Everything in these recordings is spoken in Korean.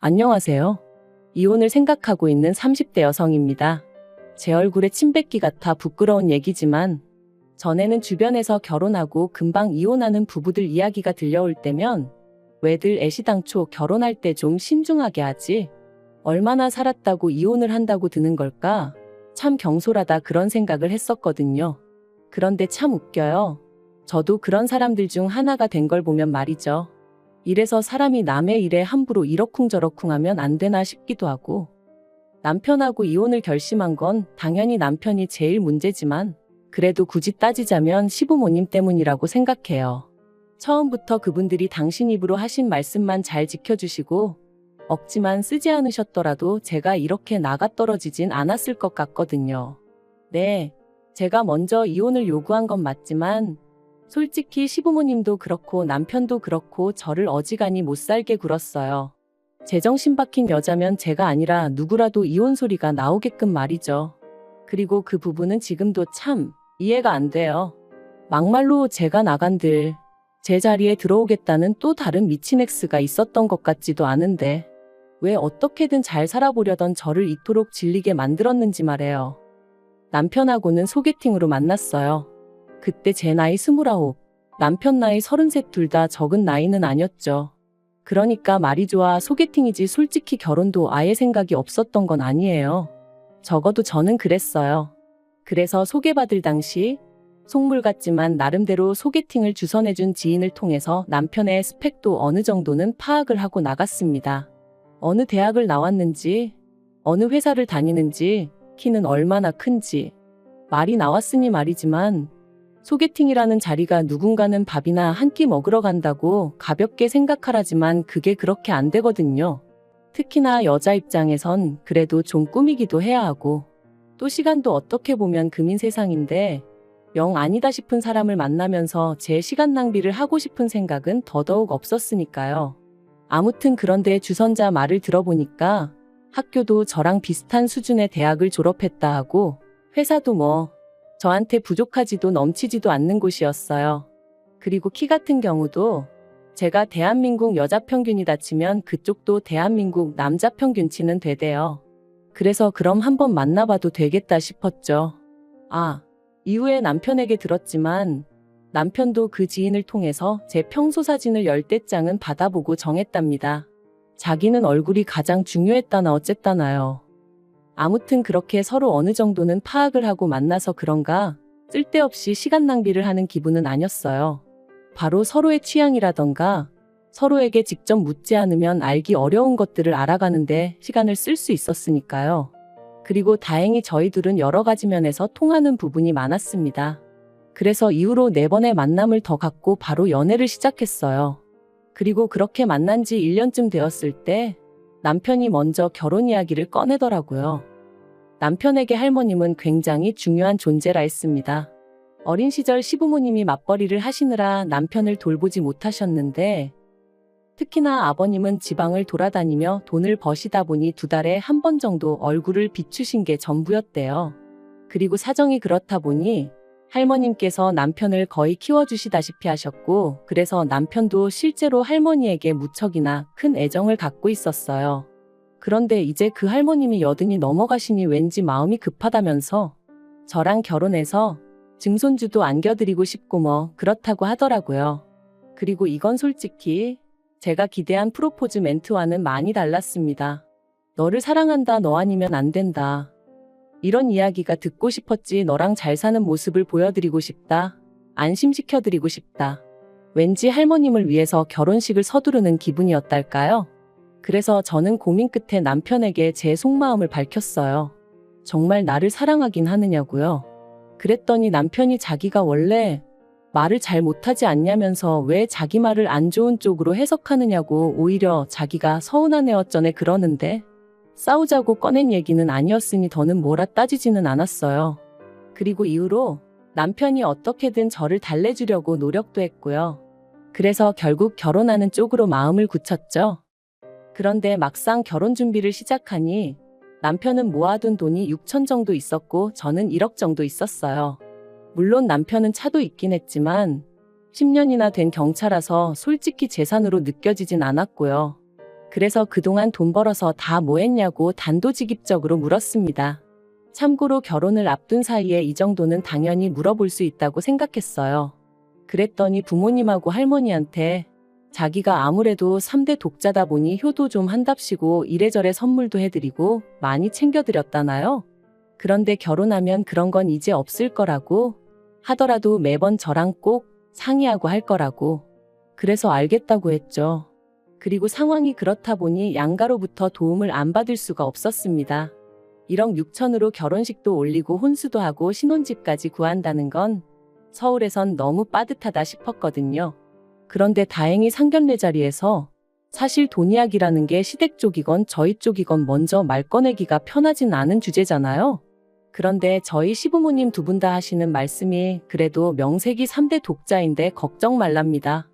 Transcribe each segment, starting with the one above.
안녕하세요. 이혼을 생각하고 있는 30대 여성입니다. 제 얼굴에 침 뱉기 같아 부끄러운 얘기지만 전에는 주변에서 결혼하고 금방 이혼하는 부부들 이야기가 들려올 때면 왜들 애시당초 결혼할 때 좀 신중하게 하지? 얼마나 살았다고 이혼을 한다고 드는 걸까? 참 경솔하다 그런 생각을 했었거든요. 그런데 참 웃겨요. 저도 그런 사람들 중 하나가 된 걸 보면 말이죠. 이래서 사람이 남의 일에 함부로 이러쿵저러쿵 하면 안 되나 싶기도 하고, 남편하고 이혼을 결심한 건 당연히 남편이 제일 문제지만, 그래도 굳이 따지자면 시부모님 때문이라고 생각해요. 처음부터 그분들이 당신 입으로 하신 말씀만 잘 지켜주시고, 억지만 쓰지 않으셨더라도 제가 이렇게 나가 떨어지진 않았을 것 같거든요. 네, 제가 먼저 이혼을 요구한 건 맞지만, 솔직히 시부모님도 그렇고 남편도 그렇고 저를 어지간히 못 살게 굴었어요. 제정신 박힌 여자면 제가 아니라 누구라도 이혼 소리가 나오게끔 말이죠. 그리고 그 부분은 지금도 참 이해가 안 돼요. 막말로 제가 나간들 제 자리에 들어오겠다는 또 다른 미친 엑스가 있었던 것 같지도 않은데 왜 어떻게든 잘 살아보려던 저를 이토록 질리게 만들었는지 말해요. 남편하고는 소개팅으로 만났어요. 그때 제 나이 29, 남편 나이 33둘다 적은 나이는 아니었죠. 그러니까 말이 좋아 소개팅이지 솔직히 결혼도 아예 생각이 없었던 건 아니에요. 적어도 저는 그랬어요. 그래서 소개받을 당시 속물 같지만 나름대로 소개팅을 주선해준 지인을 통해서 남편의 스펙도 어느 정도는 파악을 하고 나갔습니다. 어느 대학을 나왔는지, 어느 회사를 다니는지, 키는 얼마나 큰지. 말이 나왔으니 말이지만 소개팅이라는 자리가 누군가는 밥이나 한 끼 먹으러 간다고 가볍게 생각하라지만 그게 그렇게 안 되거든요. 특히나 여자 입장에선 그래도 좀 꾸미기도 해야 하고 또 시간도 어떻게 보면 금인 세상인데 영 아니다 싶은 사람을 만나면서 제 시간 낭비를 하고 싶은 생각은 더더욱 없었으니까요. 아무튼 그런데 주선자 말을 들어보니까 학교도 저랑 비슷한 수준의 대학을 졸업했다 하고 회사도 뭐 저한테 부족하지도 넘치지도 않는 곳이었어요. 그리고 키 같은 경우도 제가 대한민국 여자 평균이다 치면 그쪽도 대한민국 남자 평균치는 되대요. 그래서 그럼 한번 만나봐도 되겠다 싶었죠. 아, 이후에 남편에게 들었지만 남편도 그 지인을 통해서 제 평소 사진을 열대 장은 받아보고 정했답니다. 자기는 얼굴이 가장 중요했다나 어쨌다나요. 아무튼 그렇게 서로 어느 정도는 파악을 하고 만나서 그런가 쓸데없이 시간 낭비를 하는 기분은 아니었어요. 바로 서로의 취향이라던가 서로에게 직접 묻지 않으면 알기 어려운 것들을 알아가는데 시간을 쓸 수 있었으니까요. 그리고 다행히 저희 둘은 여러 가지 면에서 통하는 부분이 많았습니다. 그래서 이후로 네 번의 만남을 더 갖고 바로 연애를 시작했어요. 그리고 그렇게 만난 지 1년쯤 되었을 때 남편이 먼저 결혼 이야기를 꺼내더라고요. 남편에게 할머님은 굉장히 중요한 존재라 했습니다. 어린 시절 시부모님이 맞벌이를 하시느라 남편을 돌보지 못하셨는데 특히나 아버님은 지방을 돌아다니며 돈을 버시다 보니 두 달에 한 번 정도 얼굴을 비추신 게 전부였대요. 그리고 사정이 그렇다 보니 할머님께서 남편을 거의 키워주시다시피 하셨고, 그래서 남편도 실제로 할머니에게 무척이나 큰 애정을 갖고 있었어요. 그런데 이제 그 할머님이 여든이 넘어가시니 왠지 마음이 급하다면서 저랑 결혼해서 증손주도 안겨드리고 싶고 뭐 그렇다고 하더라고요. 그리고 이건 솔직히 제가 기대한 프로포즈 멘트와는 많이 달랐습니다. 너를 사랑한다, 너 아니면 안 된다. 이런 이야기가 듣고 싶었지 너랑 잘 사는 모습을 보여드리고 싶다. 안심시켜드리고 싶다. 왠지 할머님을 위해서 결혼식을 서두르는 기분이었달까요? 그래서 저는 고민 끝에 남편에게 제 속마음을 밝혔어요. 정말 나를 사랑하긴 하느냐고요. 그랬더니 남편이 자기가 원래 말을 잘 못하지 않냐면서 왜 자기 말을 안 좋은 쪽으로 해석하느냐고 오히려 자기가 애 어쩌네 그러는데 싸우자고 꺼낸 얘기는 아니었으니 더는 뭐라 따지지는 않았어요. 그리고 이후로 남편이 어떻게든 저를 달래주려고 노력도 했고요. 그래서 결국 결혼하는 쪽으로 마음을 굳혔죠. 그런데 막상 결혼 준비를 시작하니 남편은 모아둔 돈이 6천 정도 있었고 저는 1억 정도 있었어요. 물론 남편은 차도 있긴 했지만 10년이나 된 경차라서 솔직히 재산으로 느껴지진 않았고요. 그래서 그동안 돈 벌어서 다 뭐 했냐고 단도직입적으로 물었습니다. 참고로 결혼을 앞둔 사이에 이 정도는 당연히 물어볼 수 있다고 생각했어요. 그랬더니 부모님하고 할머니한테 자기가 아무래도 3대 독자다 보니 효도 좀 한답시고 이래저래 선물도 해드리고 많이 챙겨드렸다나요? 그런데 결혼하면 그런 건 이제 없을 거라고 하더라도 매번 저랑 꼭 상의하고 할 거라고. 그래서 알겠다고 했죠. 그리고 상황이 그렇다 보니 양가로부터 도움을 안 받을 수가 없었습니다. 1억 6천으로 결혼식도 올리고 혼수도 하고 신혼집까지 구한다는 건 서울에선 너무 빠듯하다 싶었거든요. 그런데 다행히 상견례 자리에서 사실 돈 이야기라는 게 시댁 쪽이건 저희 쪽이건 먼저 말 꺼내기가 편하진 않은 주제잖아요. 그런데 저희 시부모님 두 분 다 하시는 말씀이 그래도 명색이 3대 독자인데 걱정 말랍니다.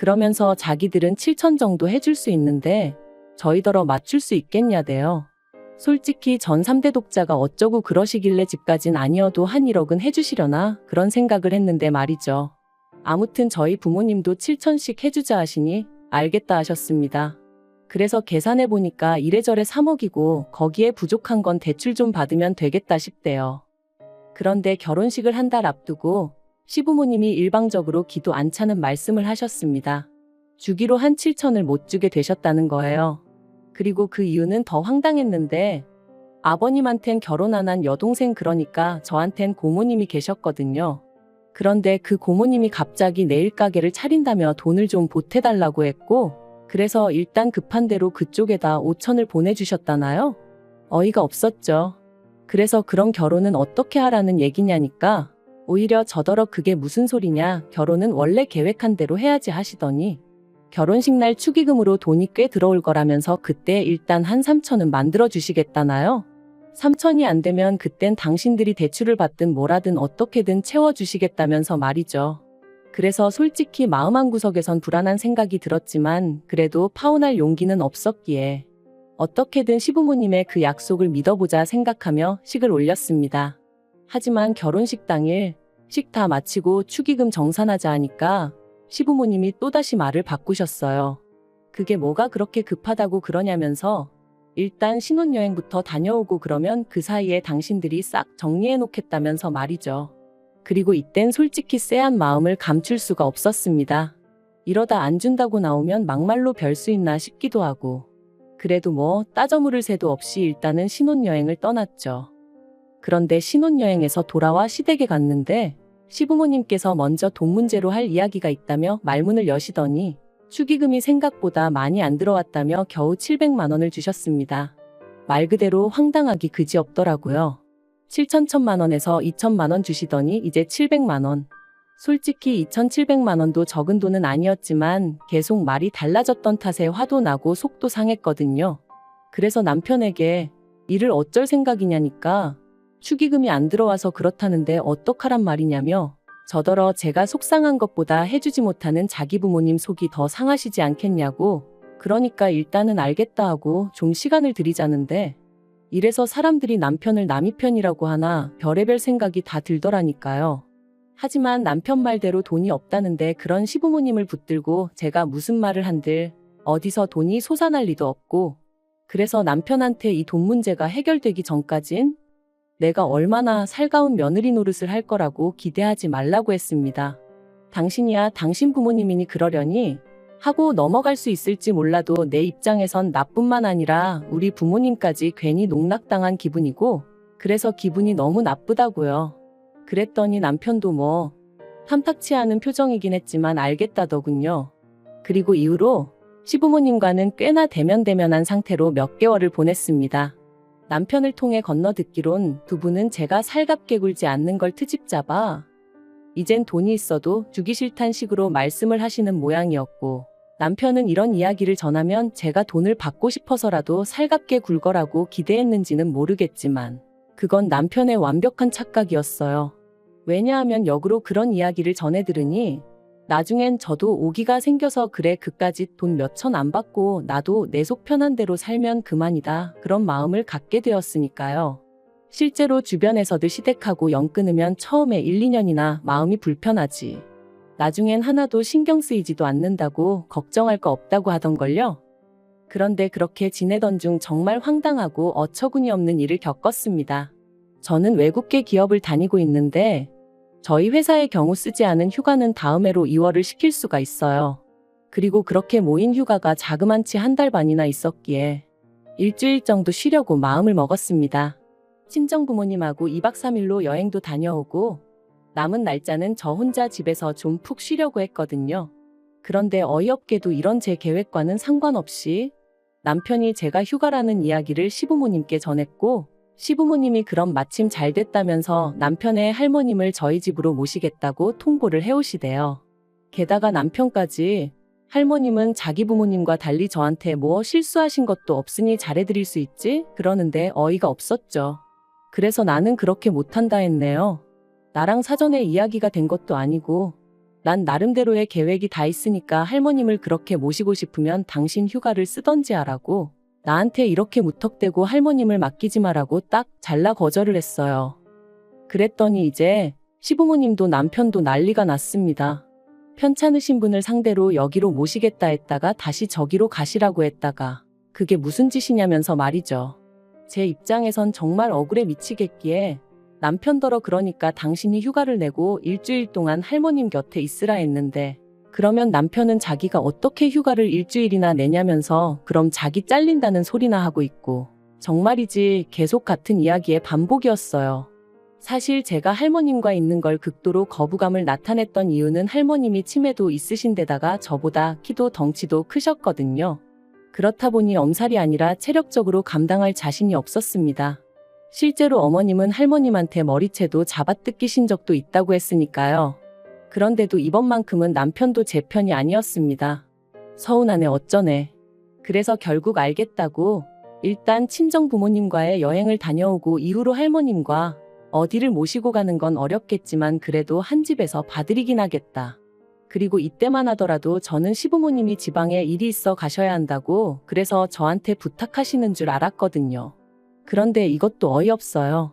그러면서 자기들은 7천 정도 해줄 수 있는데 저희더러 맞출 수 있겠냐대요. 솔직히 전 3대 독자가 어쩌고 그러시길래 집까진 아니어도 한 1억은 해주시려나 그런 생각을 했는데 말이죠. 아무튼 저희 부모님도 7천씩 해주자 하시니 알겠다 하셨습니다. 그래서 계산해 보니까 이래저래 3억이고 거기에 부족한 건 대출 좀 받으면 되겠다 싶대요. 그런데 결혼식을 한 달 앞두고 시부모님이 일방적으로 기도 안 차는 말씀을 하셨습니다. 주기로 한 7천을 못 주게 되셨다는 거예요. 그리고 그 이유는 더 황당했는데 아버님한텐 결혼 안 한 여동생 그러니까 저한텐 고모님이 계셨거든요. 그런데 그 고모님이 갑자기 내일 가게를 차린다며 돈을 좀 보태달라고 했고 그래서 일단 급한 대로 그쪽에다 5천을 보내주셨다나요? 어이가 없었죠. 그래서 그런 결혼은 어떻게 하라는 얘기냐니까 오히려 저더러 그게 무슨 소리냐 결혼은 원래 계획한 대로 해야지 하시더니 결혼식 날 축의금으로 돈이 꽤 들어올 거라면서 그때 일단 한 3천은 만들어 주시겠다나요? 3천이 안 되면 그땐 당신들이 대출을 받든 뭐라든 어떻게든 채워주시겠다면서 말이죠. 그래서 솔직히 마음 한구석에선 불안한 생각이 들었지만 그래도 파혼할 용기는 없었기에 어떻게든 시부모님의 그 약속을 믿어보자 생각하며 식을 올렸습니다. 하지만 결혼식 당일 식다 마치고 축의금 정산하자 하니까 시부모님이 또다시 말을 바꾸셨어요. 그게 뭐가 그렇게 급하다고 그러냐면서 일단 신혼여행부터 다녀오고 그러면 그 사이에 당신들이 싹 정리해 놓겠다면서 말이죠. 그리고 이땐 솔직히 쎄한 마음을 감출 수가 없었습니다. 이러다 안 준다고 나오면 막말로 별 수 있나 싶기도 하고. 그래도 뭐 따져 물을 새도 없이 일단은 신혼여행을 떠났죠. 그런데 신혼여행에서 돌아와 시댁에 갔는데 시부모님께서 먼저 돈 문제로 할 이야기가 있다며 말문을 여시더니 축의금이 생각보다 많이 안 들어왔다며 겨우 700만 원을 주셨습니다. 말 그대로 황당하기 그지없더라고요. 7천 천만 원에서 2천만 원 주시더니 이제 700만 원. 솔직히 2,700만 원도 적은 돈은 아니었지만 계속 말이 달라졌던 탓에 화도 나고 속도 상했거든요. 그래서 남편에게 일을 어쩔 생각이냐니까 축의금이 안 들어와서 그렇다는데 어떡하란 말이냐며 저더러 제가 속상한 것보다 해주지 못하는 자기 부모님 속이 더 상하시지 않겠냐고 그러니까 일단은 알겠다 하고 좀 시간을 들이자는데 이래서 사람들이 남편을 남이 편이라고 하나 별의별 생각이 다 들더라니까요. 하지만 남편 말대로 돈이 없다는데 그런 시부모님을 붙들고 제가 무슨 말을 한들 어디서 돈이 솟아날 리도 없고 그래서 남편한테 이 돈 문제가 해결되기 전까진 내가 얼마나 살가운 며느리 노릇을 할 거라고 기대하지 말라고 했습니다. 당신이야 당신 부모님이니 그러려니 하고 넘어갈 수 있을지 몰라도 내 입장에선 나뿐만 아니라 우리 부모님까지 괜히 농락당한 기분이고 그래서 기분이 너무 나쁘다고요. 그랬더니 남편도 뭐 탐탁치 않은 표정이긴 했지만 알겠다더군요. 그리고 이후로 시부모님과는 꽤나 대면대면한 상태로 몇 개월을 보냈습니다. 남편을 통해 건너 듣기론 두 분은 제가 살갑게 굴지 않는 걸 트집 잡아 이젠 돈이 있어도 주기 싫단 식으로 말씀을 하시는 모양이었고 남편은 이런 이야기를 전하면 제가 돈을 받고 싶어서라도 살갑게 굴 거라고 기대했는지는 모르겠지만 그건 남편의 완벽한 착각이었어요. 왜냐하면 역으로 그런 이야기를 전해 들으니 나중엔 저도 오기가 생겨서 그래 그까짓 돈몇 천 안 받고 나도 내 속 편한 대로 살면 그만이다 그런 마음을 갖게 되었으니까요. 실제로 주변에서들 시댁하고 연 끊으면 처음에 1, 2년이나 마음이 불편하지. 나중엔 하나도 신경 쓰이지도 않는다고 걱정할 거 없다고 하던걸요. 그런데 그렇게 지내던 중 정말 황당하고 어처구니 없는 일을 겪었습니다. 저는 외국계 기업을 다니고 있는데 저희 회사의 경우 쓰지 않은 휴가는 다음 해로 2월을 시킬 수가 있어요. 그리고 그렇게 모인 휴가가 자그만치 한 달 반이나 있었기에 일주일 정도 쉬려고 마음을 먹었습니다. 친정 부모님하고 2박 3일로 여행도 다녀오고 남은 날짜는 저 혼자 집에서 좀 푹 쉬려고 했거든요. 그런데 어이없게도 이런 제 계획과는 상관없이 남편이 제가 휴가라는 이야기를 시부모님께 전했고 시부모님이 그럼 마침 잘 됐다면서 남편의 할머님을 저희 집으로 모시겠다고 통보를 해오시대요. 게다가 남편까지 할머님은 자기 부모님과 달리 저한테 뭐 실수하신 것도 없으니 잘해드릴 수 있지? 그러는데 어이가 없었죠. 그래서 나는 그렇게 못한다 했네요. 나랑 사전에 이야기가 된 것도 아니고 난 나름대로의 계획이 다 있으니까 할머님을 그렇게 모시고 싶으면 당신 휴가를 쓰던지 하라고 나한테 이렇게 무턱대고 할머님을 맡기지 마라고 딱 잘라 거절을 했어요. 그랬더니 이제 시부모님도 남편도 난리가 났습니다. 편찮으신 분을 상대로 여기로 모시겠다 했다가 다시 저기로 가시라고 했다가 그게 무슨 짓이냐면서 말이죠. 제 입장에선 정말 억울해 미치겠기에 남편더러 그러니까 당신이 휴가를 내고 일주일 동안 할머님 곁에 있으라 했는데 그러면 남편은 자기가 어떻게 휴가를 일주일이나 내냐면서 그럼 자기 잘린다는 소리나 하고 있고 정말이지 계속 같은 이야기의 반복이었어요. 사실 제가 할머님과 있는 걸 극도로 거부감을 나타냈던 이유는 할머님이 치매도 있으신 데다가 저보다 키도 덩치도 크셨거든요. 그렇다 보니 엄살이 아니라 체력적으로 감당할 자신이 없었습니다. 실제로 어머님은 할머님한테 머리채도 잡아뜯기신 적도 있다고 했으니까요. 그런데도 이번만큼은 남편도 제 편이 아니었습니다. 서운하네 어쩌네. 그래서 결국 알겠다고 일단 친정 부모님과의 여행을 다녀오고 이후로 할머님과 어디를 모시고 가는 건 어렵겠지만 그래도 한 집에서 봐드리긴 하겠다. 그리고 이때만 하더라도 저는 시부모님이 지방에 일이 있어 가셔야 한다고 그래서 저한테 부탁하시는 줄 알았거든요. 그런데 이것도 어이없어요.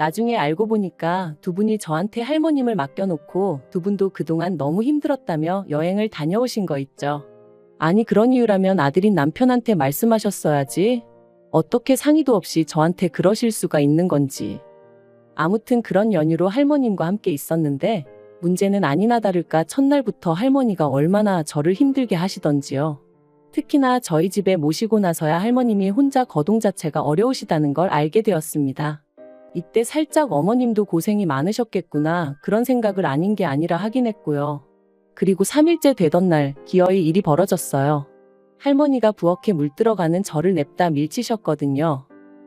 나중에 알고 보니까 두 분이 저한테 할머님을 맡겨놓고 두 분도 그동안 너무 힘들었다며 여행을 다녀오신 거 있죠. 아니 그런 이유라면 아들인 남편한테 말씀하셨어야지. 어떻게 상의도 없이 저한테 그러실 수가 있는 건지. 아무튼 그런 연유로 할머님과 함께 있었는데 문제는 아니나 다를까 첫날부터 할머니가 얼마나 저를 힘들게 하시던지요. 특히나 저희 집에 모시고 나서야 할머님이 혼자 거동 자체가 어려우시다는 걸 알게 되었습니다. 이때 살짝 어머님도 고생이 많으셨겠구나 그런 생각을 아닌 게 아니라 하긴 했고요. 그리고 3일째 되던 날 기어이 일이 벌어졌어요. 할머니가 부엌에 물 들어가는 저를 냅다 밀치셨거든요.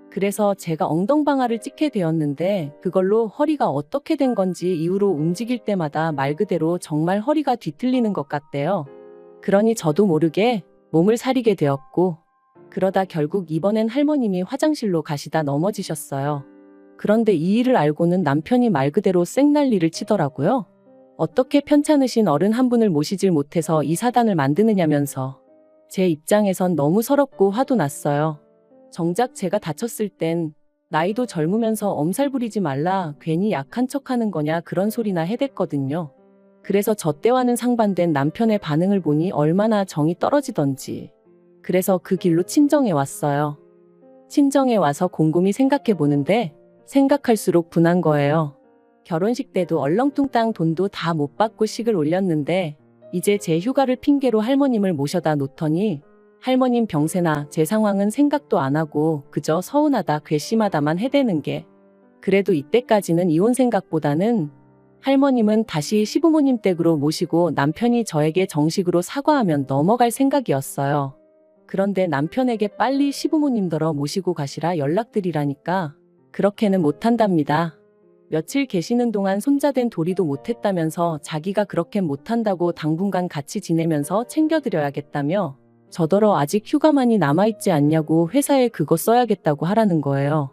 그래서 제가 엉덩방아를 찍게 되었는데 그걸로 허리가 어떻게 된 건지 이후로 움직일 때마다 말 그대로 정말 허리가 뒤틀리는 것 같대요. 그러니 저도 모르게 몸을 사리게 되었고 그러다 결국 이번엔 할머님이 화장실로 가시다 넘어지셨어요. 그런데 이 일을 알고는 남편이 말 그대로 쌩난리를 치더라고요. 어떻게 편찮으신 어른 한 분을 모시질 못해서 이 사단을 만드느냐면서 제 입장에선 너무 서럽고 화도 났어요. 정작 제가 다쳤을 땐 나이도 젊으면서 엄살 부리지 말라 괜히 약한 척 하는 거냐 그런 소리나 해댔거든요. 그래서 저 때와는 상반된 남편의 반응을 보니 얼마나 정이 떨어지던지. 그래서 그 길로 친정에 왔어요. 친정에 와서 곰곰이 생각해 보는데 생각할수록 분한 거예요. 결혼식 때도 얼렁뚱땅 돈도 다 못 받고 식을 올렸는데 이제 제 휴가를 핑계로 할머님을 모셔다 놓더니 할머님 병세나 제 상황은 생각도 안 하고 그저 서운하다 괘씸하다만 해대는 게 그래도 이때까지는 이혼 생각보다는 할머님은 다시 시부모님 댁으로 모시고 남편이 저에게 정식으로 사과하면 넘어갈 생각이었어요. 그런데 남편에게 빨리 시부모님더러 모시고 가시라 연락드리라니까 그렇게는 못한답니다. 며칠 계시는 동안 손자된 도리도 못했다면서 자기가 그렇게 못한다고 당분간 같이 지내면서 챙겨드려야겠다며 저더러 아직 휴가만이 남아있지 않냐고 회사에 그거 써야겠다고 하라는 거예요.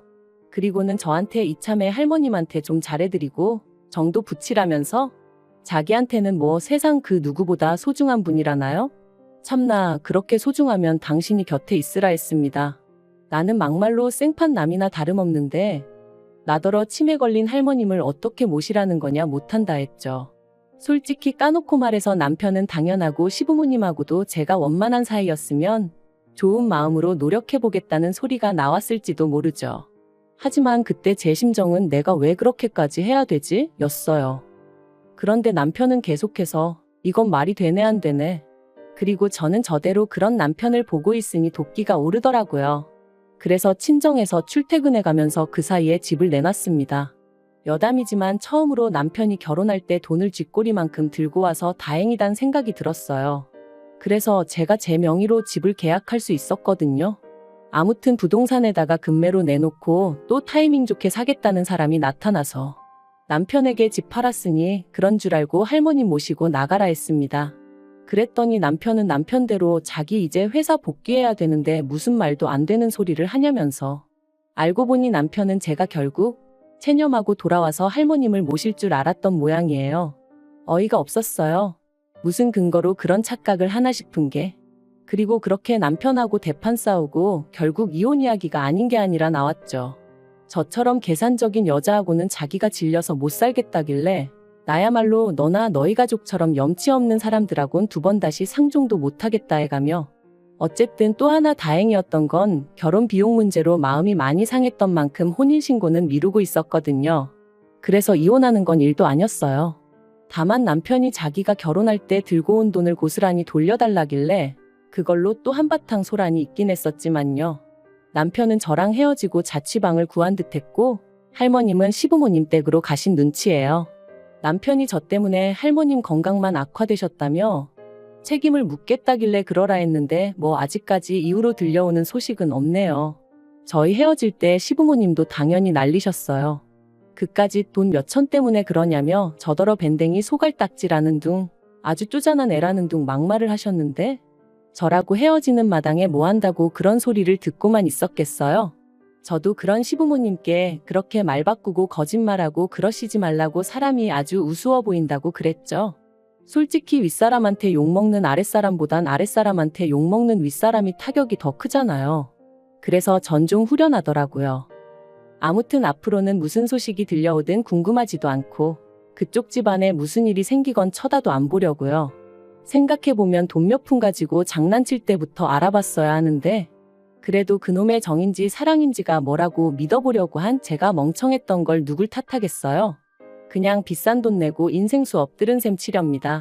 그리고는 저한테 이참에 할머님한테 좀 잘해드리고 정도 붙이라면서 자기한테는 뭐 세상 그 누구보다 소중한 분이라나요? 참나 그렇게 소중하면 당신이 곁에 있으라 했습니다. 나는 막말로 생판 남이나 다름없는데 나더러 치매 걸린 할머님을 어떻게 모시라는 거냐 못한다 했죠. 솔직히 까놓고 말해서 남편은 당연하고 시부모님하고도 제가 원만한 사이였으면 좋은 마음으로 노력해보겠다는 소리가 나왔을지도 모르죠. 하지만 그때 제 심정은 내가 왜 그렇게까지 해야 되지? 였어요. 그런데 남편은 계속해서 이건 말이 되네 안 되네. 그리고 저는 저대로 그런 남편을 보고 있으니 도끼가 오르더라고요. 그래서 친정에서 출퇴근해 가면서 그 사이에 집을 내놨습니다. 여담이지만 처음으로 남편이 결혼할 때 돈을 쥐꼬리만큼 들고 와서 다행이단 생각이 들었어요. 그래서 제가 제 명의로 집을 계약할 수 있었거든요. 아무튼 부동산에다가 금매로 내놓고 또 타이밍 좋게 사겠다는 사람이 나타나서 남편에게 집 팔았으니 그런 줄 알고 할머니 모시고 나가라 했습니다. 그랬더니 남편은 남편대로 자기 이제 회사 복귀해야 되는데 무슨 말도 안 되는 소리를 하냐면서 알고 보니 남편은 제가 결국 체념하고 돌아와서 할머님을 모실 줄 알았던 모양이에요. 어이가 없었어요. 무슨 근거로 그런 착각을 하나 싶은 게. 그리고 그렇게 남편하고 대판 싸우고 결국 이혼 이야기가 아닌 게 아니라 나왔죠. 저처럼 계산적인 여자하고는 자기가 질려서 못 살겠다길래 나야말로 너나 너희 가족처럼 염치 없는 사람들하곤 두 번 다시 상종도 못하겠다 해가며 어쨌든 또 하나 다행이었던 건 결혼 비용 문제로 마음이 많이 상했던 만큼 혼인신고는 미루고 있었거든요. 그래서 이혼하는 건 일도 아니었어요. 다만 남편이 자기가 결혼할 때 들고 온 돈을 고스란히 돌려달라길래 그걸로 또 한바탕 소란이 있긴 했었지만요. 남편은 저랑 헤어지고 자취방을 구한 듯 했고 할머님은 시부모님 댁으로 가신 눈치예요. 남편이 저 때문에 할머님 건강만 악화되셨다며 책임을 묻겠다길래 그러라 했는데 뭐 아직까지 이후로 들려오는 소식은 없네요. 저희 헤어질 때 시부모님도 당연히 난리셨어요. 그까지 돈 몇천 때문에 그러냐며 저더러 밴댕이 소갈딱지라는 둥 아주 쪼잔한 애라는 둥 막말을 하셨는데 저라고 헤어지는 마당에 뭐 한다고 그런 소리를 듣고만 있었겠어요? 저도 그런 시부모님께 그렇게 말 바꾸고 거짓말하고 그러시지 말라고 사람이 아주 우스워 보인다고 그랬죠. 솔직히 윗사람한테 욕먹는 아랫사람보단 아랫사람한테 욕먹는 윗사람이 타격이 더 크잖아요. 그래서 전 좀 후련하더라고요. 아무튼 앞으로는 무슨 소식이 들려오든 궁금하지도 않고 그쪽 집안에 무슨 일이 생기건 쳐다도 안 보려고요. 생각해보면 돈 몇 푼 가지고 장난칠 때부터 알아봤어야 하는데 그래도 그놈의 정인지 사랑인지가 뭐라고 믿어보려고 한 제가 멍청했던 걸 누굴 탓하겠어요. 그냥 비싼 돈 내고 인생 수업 들은 셈 치렵니다.